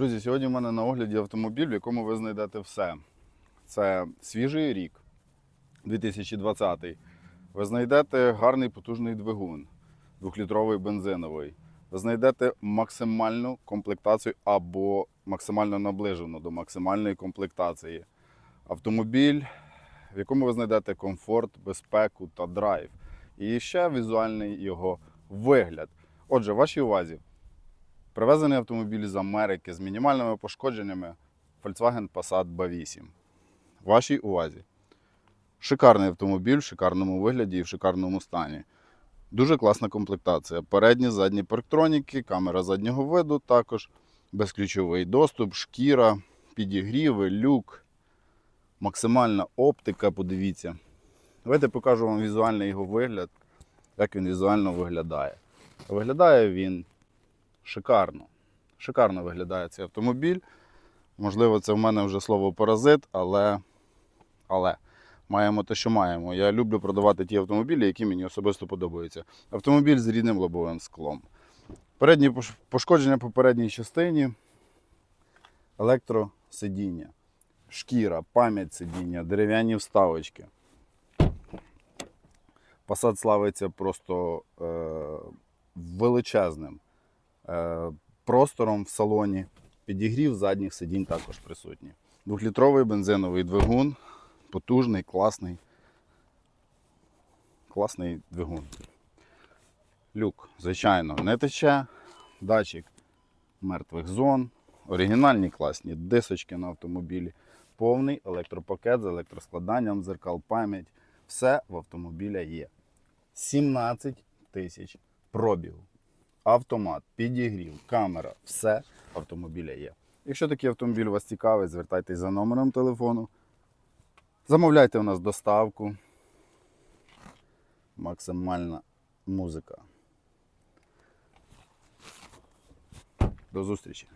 Друзі, сьогодні в мене на огляді автомобіль, в якому ви знайдете все. Це свіжий рік, 2020. Ви знайдете гарний потужний двигун, двохлітровий бензиновий. Ви знайдете максимальну комплектацію або максимально наближену до максимальної комплектації. Автомобіль, в якому ви знайдете комфорт, безпеку та драйв. І ще візуальний його вигляд. Отже, вашій увазі. Привезений автомобіль з Америки з мінімальними пошкодженнями Volkswagen Passat B8. Вашій увазі. Шикарний автомобіль в шикарному вигляді і в шикарному стані. Дуже класна комплектація. Передні, задні парктроніки, камера заднього виду, також безключовий доступ, шкіра, підігріви, люк, максимальна оптика. Подивіться. Давайте покажу вам візуальний його вигляд, як він візуально виглядає. Виглядає він шикарно. Шикарно виглядає цей автомобіль. Можливо, це в мене вже слово паразит, але, але маємо те, що маємо. Я люблю продавати ті автомобілі, які мені особисто подобаються. Автомобіль з рідним лобовим склом. Передні пошкодження по передній частині, електросидіння, шкіра, пам'ять сидіння, дерев'яні вставочки. Passat славиться просто е, величезним простором в салоні. Підігрів задніх сидінь також присутній. Двохлітровий бензиновий двигун, потужний, класний. Класний двигун. Люк, звичайно, не тече. Датчик мертвих зон. Оригінальні класні дисочки на автомобілі. Повний електропакет з електроскладанням, дзеркал, пам'ять. Все в автомобіля є. 17 тисяч пробігу автомат, підігрів, камера, все автомобіля є. Якщо такий автомобіль вас цікавить, звертайтесь за номером телефону. Замовляйте у нас доставку. Максимальна музика. До зустрічі!